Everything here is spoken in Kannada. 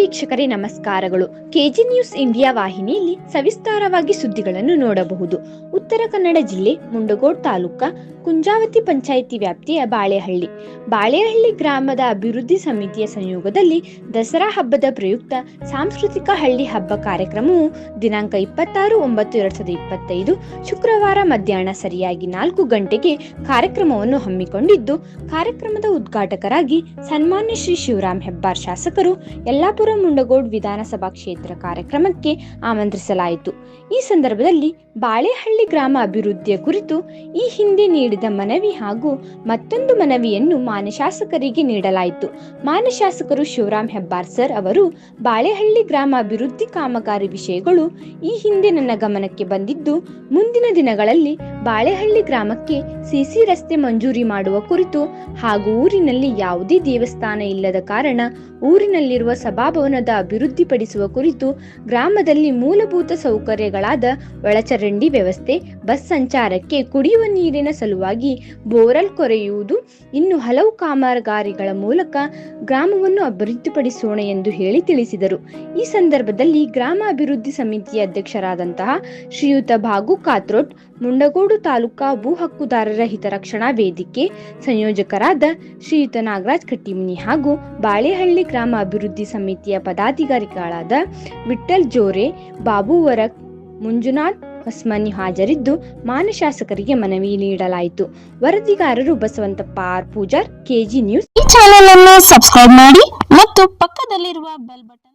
ವೀಕ್ಷಕರೇ, ನಮಸ್ಕಾರಗಳು. ಕೆಜಿ ನ್ಯೂಸ್ ಇಂಡಿಯಾ ವಾಹಿನಿಯಲ್ಲಿ ಸವಿಸ್ತಾರವಾಗಿ ಸುದ್ದಿಗಳನ್ನು ನೋಡಬಹುದು. ಉತ್ತರ ಕನ್ನಡ ಜಿಲ್ಲೆ, ಮುಂಡಗೋಡ್ ತಾಲೂಕ, ಕುಂಜಾವತಿ ಪಂಚಾಯಿತಿ ವ್ಯಾಪ್ತಿಯ ಬಾಳೆಹಳ್ಳಿ. ಬಾಳೆಹಳ್ಳಿ ಗ್ರಾಮದ ಅಭಿವೃದ್ಧಿ ಸಮಿತಿಯ ಸಂಯೋಗದಲ್ಲಿ ದಸರಾ ಹಬ್ಬದ ಪ್ರಯುಕ್ತ ಸಾಂಸ್ಕೃತಿಕ ಹಳ್ಳಿ ಹಬ್ಬ ಕಾರ್ಯಕ್ರಮವು ದಿನಾಂಕ ಇಪ್ಪತ್ತಾರು, ಒಂಬತ್ತು, ಎರಡ್ ಸಾವಿರದ ಇಪ್ಪತ್ತೈದು ಶುಕ್ರವಾರ ಮಧ್ಯಾಹ್ನ ಸರಿಯಾಗಿ ನಾಲ್ಕು ಗಂಟೆಗೆ ಕಾರ್ಯಕ್ರಮವನ್ನು ಹಮ್ಮಿಕೊಂಡಿದ್ದು, ಕಾರ್ಯಕ್ರಮದ ಉದ್ಘಾಟಕರಾಗಿ ಸನ್ಮಾನ್ಯ ಶ್ರೀ ಶಿವರಾಮ್ ಹೆಬ್ಬಾರ್ ಶಾಸಕರು, ಯಲ್ಲಾಪುರ ಮುಂಡಗೋಡ್ ವಿಧಾನಸಭಾ ಕ್ಷೇತ್ರ ಕಾರ್ಯಕ್ರಮಕ್ಕೆ ಆಮಂತ್ರಿಸಲಾಯಿತು. ಈ ಸಂದರ್ಭದಲ್ಲಿ ಬಾಳೆಹಳ್ಳಿ ಗ್ರಾಮ ಅಭಿವೃದ್ಧಿಯ ಕುರಿತು ಈ ಹಿಂದೆ ನೀಡಿದ ಮನವಿ ಹಾಗೂ ಮತ್ತೊಂದು ಮನವಿಯನ್ನು ಮಾನಶಾಸಕರಿಗೆ ನೀಡಲಾಯಿತು. ಮಾನಶಾಸಕರು ಶಿವರಾಮ್ ಹೆಬ್ಬಾರ್ ಸರ್ ಅವರು, ಬಾಳೆಹಳ್ಳಿ ಗ್ರಾಮ ಅಭಿವೃದ್ಧಿ ಕಾಮಗಾರಿ ವಿಷಯಗಳು ಈ ಹಿಂದೆ ನನ್ನ ಗಮನಕ್ಕೆ ಬಂದಿದ್ದು, ಮುಂದಿನ ದಿನಗಳಲ್ಲಿ ಬಾಳೆಹಳ್ಳಿ ಗ್ರಾಮಕ್ಕೆ ಸಿಸಿ ರಸ್ತೆ ಮಂಜೂರಿ ಮಾಡುವ ಕುರಿತು ಹಾಗೂ ಊರಿನಲ್ಲಿ ಯಾವುದೇ ದೇವಸ್ಥಾನ ಇಲ್ಲದ ಕಾರಣ ಊರಿನಲ್ಲಿರುವ ಸಭಾಭವನದ ಅಭಿವೃದ್ಧಿಪಡಿಸುವ ಕುರಿತು ಗ್ರಾಮದಲ್ಲಿ ಮೂಲಭೂತ ಸೌಕರ್ಯಗಳಾದ ಒಳಚರಂಡಿ ವ್ಯವಸ್ಥೆ, ಬಸ್ ಸಂಚಾರಕ್ಕೆ ಕುಡಿಯುವ ನೀರಿನ ಸಲುವಾಗಿ ಬೋರಲ್ ಕೊರೆಯುವುದು, ಇನ್ನು ಹಲವು ಕಾಮಗಾರಿಗಳ ಮೂಲಕ ಗ್ರಾಮವನ್ನು ಅಭಿವೃದ್ಧಿಪಡಿಸೋಣ ಎಂದು ಹೇಳಿ ತಿಳಿಸಿದರು. ಈ ಸಂದರ್ಭದಲ್ಲಿ ಗ್ರಾಮ ಅಭಿವೃದ್ಧಿ ಸಮಿತಿಯ ಅಧ್ಯಕ್ಷರಾದಂತಹ ಶ್ರೀಯುತ ಭಾಗು ಕಾತ್ರೋಟ್, ಮುಂಡಗೋಡು ತಾಲೂಕಾ ಭೂ ಹಕ್ಕುದಾರರ ಹಿತರಕ್ಷಣಾ ವೇದಿಕೆ ಸಂಯೋಜಕರಾದ ಶ್ರೀಯುತ ನಾಗರಾಜ್ ಕಟ್ಟಿಮನಿ ಹಾಗೂ ಬಾಳೆಹಳ್ಳಿ ಗ್ರಾಮ ಅಭಿವೃದ್ಧಿ ಸಮಿತಿಯ ಪದಾಧಿಕಾರಿಗಳಾದ ವಿಠಲ್ ಜೋರೆ, ಬಾಬು ವರಕ್, ಮಂಜುನಾಥ್ ಹೊಸ್ಮನಿ ಹಾಜರಿದ್ದು ಮಾನ ಶಾಸಕರಿಗೆ ಮನವಿ ನೀಡಲಾಯಿತು. ವರದಿಗಾರರು Basavanthappa R Pujar, K G. ಈ ಚಾನೆಲ್ ಅನ್ನು ಸಬ್ಸ್ಕ್ರೈಬ್ ಮಾಡಿ ಮತ್ತು ಪಕ್ಕದಲ್ಲಿರುವ ಬೆಲ್ ಬಟನ್